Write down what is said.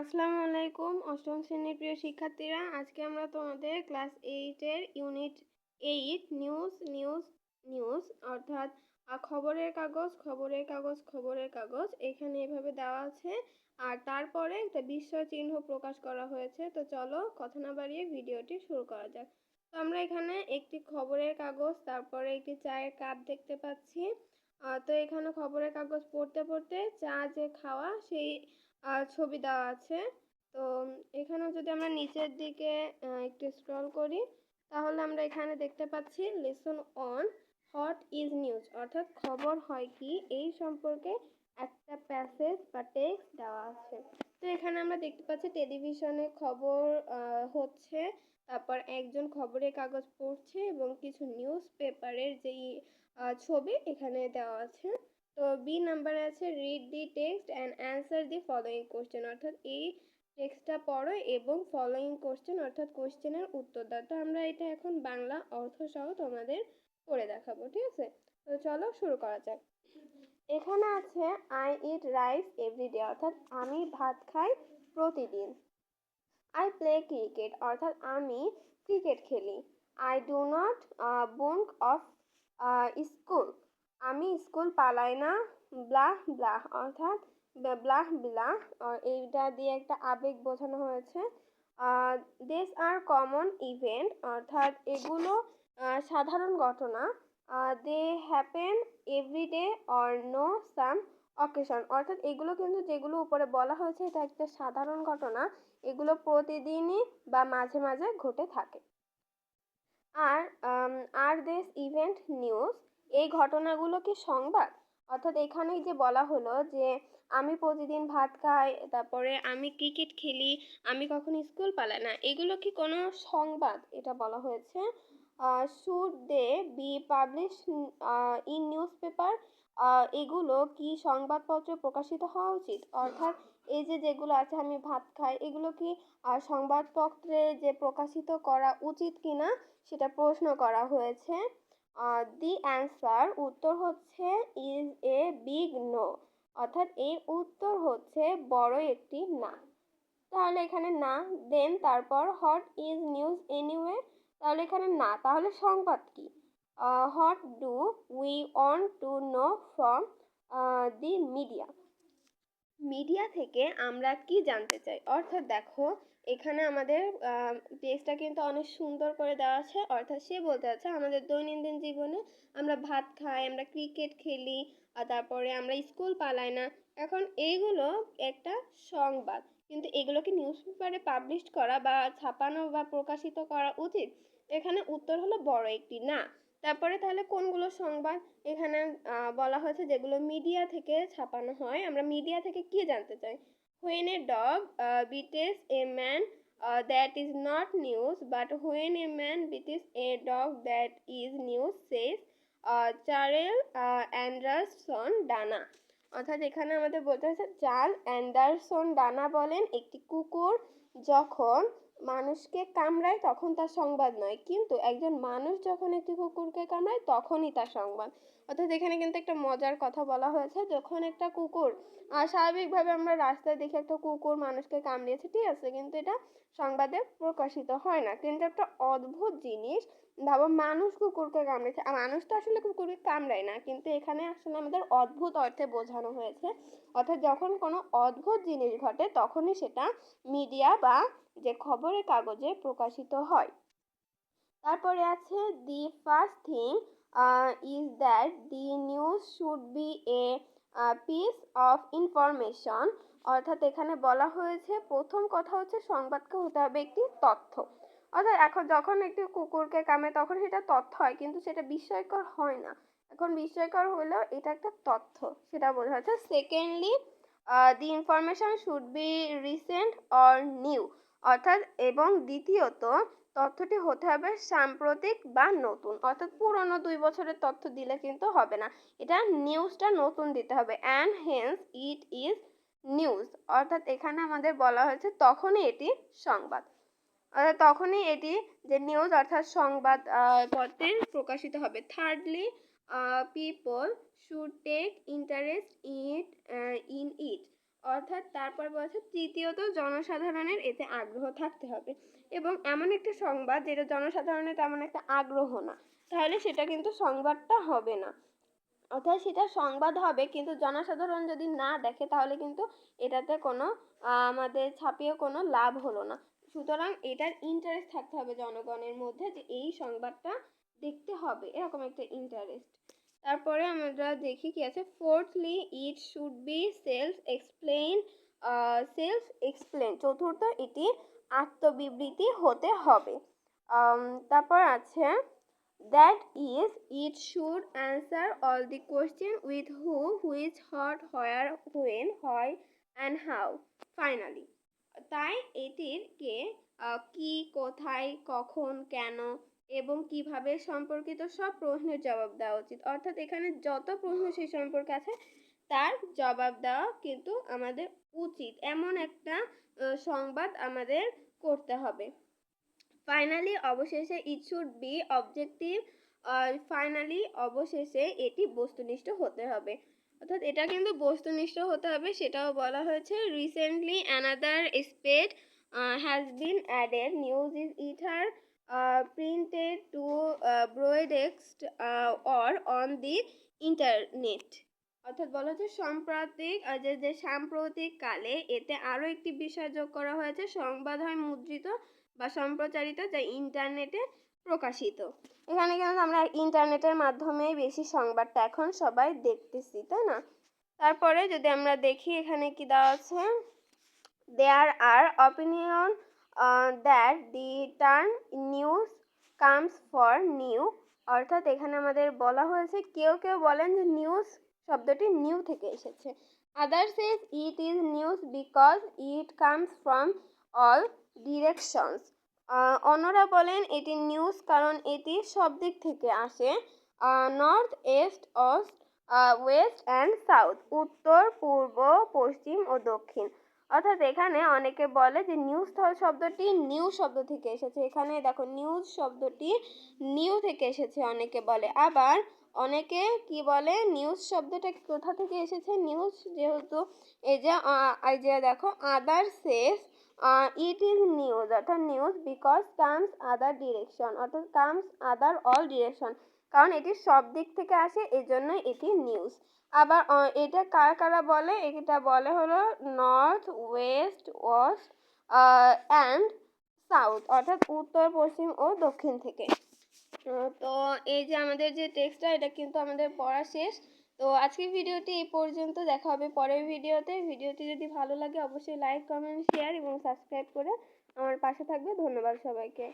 আসসালামু আলাইকুম অষ্টম শ্রেণির প্রিয় শিক্ষার্থীরা। আজকে আমরা তোমাদের ক্লাস এইটের unit eight news news news অর্থাৎ খবরের কাগজ খবরের কাগজ খবরের কাগজ, এখানে এভাবে দেওয়া আছে। আর তারপরে একটা বিস্ময় চিহ্ন প্রকাশ করা হয়েছে। তো চলো কথা না বাড়িয়ে ভিডিওটি শুরু করা যাক। তো আমরা এখানে একটি খবরের কাগজ, তারপরে একটি চায়ের কাপ দেখতে পাচ্ছি। তো এখানে খবরের কাগজ পড়তে পড়তে চা যে খাওয়া, সেই ছবি দেওয়া আছে। তো এখানে যদি আমরা নিচের দিকে একটু স্ক্রল করি, তাহলে আমরা এখানে দেখতে পাচ্ছি lesson on what is news অর্থাৎ খবর হয় কি, এই সম্পর্কে একটা প্যাসেজ বা টেক্সট দেওয়া আছে। তো এখানে আমরা দেখতে পাচ্ছি টেলিভিশনে খবর হচ্ছে, তারপর একজন খবরের কাগজ পড়ছে এবং কিছু নিউজ পেপারের যেই ছবি এখানে দেওয়া আছে। তো বি নাম্বারে আছে read the text and answer the following question অর্থাৎ এই টেক্সটটা পড়ো এবং ফলোয়িং কোশ্চেন অর্থাৎ কোশ্চেনের উত্তর দাও। তো আমরা এটা এখন বাংলা অর্থ সহ তোমাদের করে দেখাবো, ঠিক আছে? তো চলো শুরু করা যাক। এখানে আছে আই ইট রাইস এভরিডে অর্থাৎ আমি ভাত খাই প্রতিদিন। আই প্লে ক্রিকেট অর্থাৎ আমি ক্রিকেট খেলি। I do not bunk off school আমি স্কুল পালাই না ব্লাহ ব্লাহ অর্থাৎ ব্লাহ ব্লাহ এইটা দিয়ে একটা আবেগ বোঝানো হয়েছে। দিস আর কমন ইভেন্ট অর্থাৎ এগুলো সাধারণ ঘটনা। They happen everyday or no some occasion অর্থাৎ এগুলো কিন্তু যেগুলো উপরে বলা হয়েছে, এটা একটা সাধারণ ঘটনা। এগুলো প্রতিদিনই বা মাঝে মাঝে ঘটে থাকে। আর আর দিস ইভেন্ট নিউজ এই ঘটনাগুলো কি সংবাদ? অর্থাৎ এখানেই যে বলা হলো যে আমি প্রতিদিন ভাত খাই, তারপরে আমি ক্রিকেট খেলি, আমি কখনো স্কুল পালাই না, এগুলো কি কোনো সংবাদ? এটা বলা হয়েছে। Should they be publish in newspaper এগুলো কি সংবাদপত্রে প্রকাশিত হওয়া উচিত? অর্থাৎ এই যে যেগুলো আছে, আমি ভাত খাই, এগুলো কি সংবাদপত্রে যে প্রকাশিত করা উচিত কিনা, সেটা প্রশ্ন করা হয়েছে। দি অ্যান্সার উত্তর হচ্ছে ইজ এ বিগ নো অর্থাৎ এর উত্তর হচ্ছে বড় একটি না। তাহলে এখানে না দেন তারপর হট ইজ নিউজ এনিওয়ে তাহলে এখানে না, তাহলে সংবাদ কি? What do we want to know from the media media থেকে আমরা কি জানতে চাই? অর্থাৎ দেখো এখানে আমাদের টেক্সটটা কিন্তু অনেক সুন্দর করে দেওয়া আছে। অর্থাৎ সে বলতে চাচ্ছে আমাদের দৈনন্দিন জীবনে আমরা ভাত খাই, আমরা ক্রিকেট খেলি, আর তারপরে আমরা স্কুল পালাই না। এখন এইগুলো একটা সংবাদ। কিন্তু এগুলো কি নিউজ পেপারে পাবলিশ করা বা ছাপানো বা প্রকাশিত করা উচিত, এখানে উত্তর হলো বড় একটি না। তারপরে তাহলে কোনগুলো সংবাদ? এখানে বলা হয়েছে যেগুলো মিডিয়া থেকে ছাপানো হয়। আমরা মিডিয়া থেকে কি জানতে চাই? When a dog uh, a man that is not news but man a man dog, a dog that is news Charles uh, Anderson Dana. অর্থাৎ এখানে আমাদের বলতে হচ্ছে চার্ল অ্যান্ডারসন ডানা বলেন একটি কুকুর যখন মানুষকে কামড়ায় তখন তার সংবাদ নয়। কিন্তু একজন মানুষ যখন একটি কুকুরকে কামড়ায়, তখনই তার সংবাদ। অর্থাৎ এখানে কিন্তু একটা মজার কথা বলা হয়েছে, যখন একটা কুকুর স্বাভাবিকভাবে আমরা রাস্তায় দেখে একটা কুকুর মানুষকে কামড়িয়েছে, ঠিক আছে, কিন্তু এটা সংবাদে প্রকাশিত হয় না। কিন্তু একটা অদ্ভুত জিনিস, ভাবো মানুষ কুকুরকে কামড়েছে আর মানুষ তো আসলে কুকুরকে কামড়ায় না, কিন্তু এখানে আসলে আমাদের অদ্ভুত অর্থে বোঝানো হয়েছে। অর্থাৎ যখন কোনো অদ্ভুত জিনিস ঘটে, তখনই সেটা মিডিয়া বা যে খবরের কাগজে প্রকাশিত হয়। তারপরে আছে, the first thing is that the news should be a piece of information. অর্থাৎ এখানে বলা হয়েছে, প্রথম কথা হচ্ছে সংবাদকে হতে হবে একটি তথ্য। অর্থাৎ এখন যখন একটি কুকুরকে কামে তখন সেটা তথ্য হয়, কিন্তু সেটা বিস্ময়কর হয় না। এখন বিস্ময়কর হলেও এটা একটা তথ্য, সেটা বোঝা যাচ্ছে। Secondly the information should be recent or new. অর্থাৎ এবং দ্বিতীয়ত, তথ্যটি হতে হবে সাম্প্রতিক বা নতুন। অর্থাৎ পুরনো দুই বছরের তথ্য দিলে কিন্তু হবে না। এটা নিউজটা নতুন দিতে হবে। And hence it is news অর্থাৎ এখানে আমাদের বলা হয়েছে তখনই এটি সংবাদ। অর্থাৎ তখনই এটি যে নিউজ অর্থাৎ সংবাদ পত্রে প্রকাশিত হবে। Thirdly people should take interest it in it অর্থাৎ তারপর বলছে তৃতীয়ত জনসাধারণের এতে আগ্রহ থাকতে হবে। এবং এমন একটা সংবাদ যেটা জনসাধারণের তেমন একটা আগ্রহ না। তাহলে সেটা কিন্তু সংবাদটা হবে না। অর্থাৎ সেটা সংবাদ হবে, কিন্তু জনসাধারণ যদি না দেখে, তাহলে কিন্তু এটাতে কোনো আমাদের ছাপিয়ে কোনো লাভ হলো না। সুতরাং এটার ইন্টারেস্ট থাকতে হবে জনগণের মধ্যে যে এই সংবাদটা দেখতে হবে। এরকম একটা ইন্টারেস্ট তারপরে আমরা দেখি কি আছে। Fourthly it should be self explain self explain চতুর্থ, এটি আত্মবিবৃতি হতে হবে। তারপর আছে that is it should answer all the question with who which what where when why and how finally তাই এটির কে কি, কোথায়, কখন, কেন এবং কীভাবে সম্পর্কিত সব প্রশ্নের জবাব দেওয়া উচিত। অর্থাৎ এখানে যত প্রশ্ন সেই সম্পর্কে আছে, তার জবাব দেওয়া কিন্তু আমাদের উচিত। এমন একটা সংবাদ আমাদের করতে হবে। ফাইনালি অবশেষে it should be objective finally অবশেষে এটি বস্তুনিষ্ঠ হতে হবে। অর্থাৎ এটা কিন্তু বস্তুনিষ্ঠ হতে হবে, সেটাও বলা হয়েছে। Recently another aspect has been added news is either printed to broadcast or on the internet অর্থাৎ বলা হচ্ছে সাম্প্রতিক যে সাম্প্রতিক কালে এতে আরও একটি বিষয় যোগ করা হয়েছে, সংবাদ হয় মুদ্রিত বা সম্প্রচারিত, যা ইন্টারনেটে প্রকাশিত। এখানে কিন্তু আমরা ইন্টারনেটের মাধ্যমেই বেশি সংবাদটা এখন সবাই দেখতেছি, তাই না? তারপরে যদি আমরা দেখি এখানে কি দেওয়া আছে there are opinion that the term news comes for new অর্থাৎ এখানে আমাদের বলা হয়েছে, কেউ কেউ বলেন যে নিউজ শব্দটি নিউ থেকে এসেছে। Others is it is news because it comes from all directions অন্যরা বলেন এটি নিউজ কারণ এটি সব দিক থেকে আসে। North east west west and south উত্তর, পূর্ব, পশ্চিম ও দক্ষিণ। অর্থাৎ এখানে অনেকে বলে যে নিউজ শব্দটি নিউ শব্দ থেকে এসেছে। এখানে দেখো নিউজ শব্দটি নিউ থেকে এসেছে অনেকে বলে। আবার অনেকে কি বলে নিউজ শব্দটা কোথা থেকে এসেছে? নিউজ যেহেতু এই যে এই যে দেখো other says it is news অর্থাৎ news because comes other direction অর্থাৎ কামস আদার অল ডিরেকশন কারণ এটি সব দিক থেকে আসে এই জন্য এটি নিউজ আবার এটা কারা কারা বলে? এটা বলে হলো north west west and south অর্থাৎ উত্তর, পশ্চিম ও দক্ষিণ থেকে। তো এই যে আমাদের যে টেক্সটটা এটা কিন্তু আমাদের পড়া শেষ। তো আজকের ভিডিওটি এই পর্যন্ত, দেখা হবে পরের ভিডিওতে। ভিডিওটি যদি ভালো লাগে, অবশ্যই লাইক কমেন্ট শেয়ার এবং সাবস্ক্রাইব করে আমার পাশে থাকবে। ধন্যবাদ সবাইকে।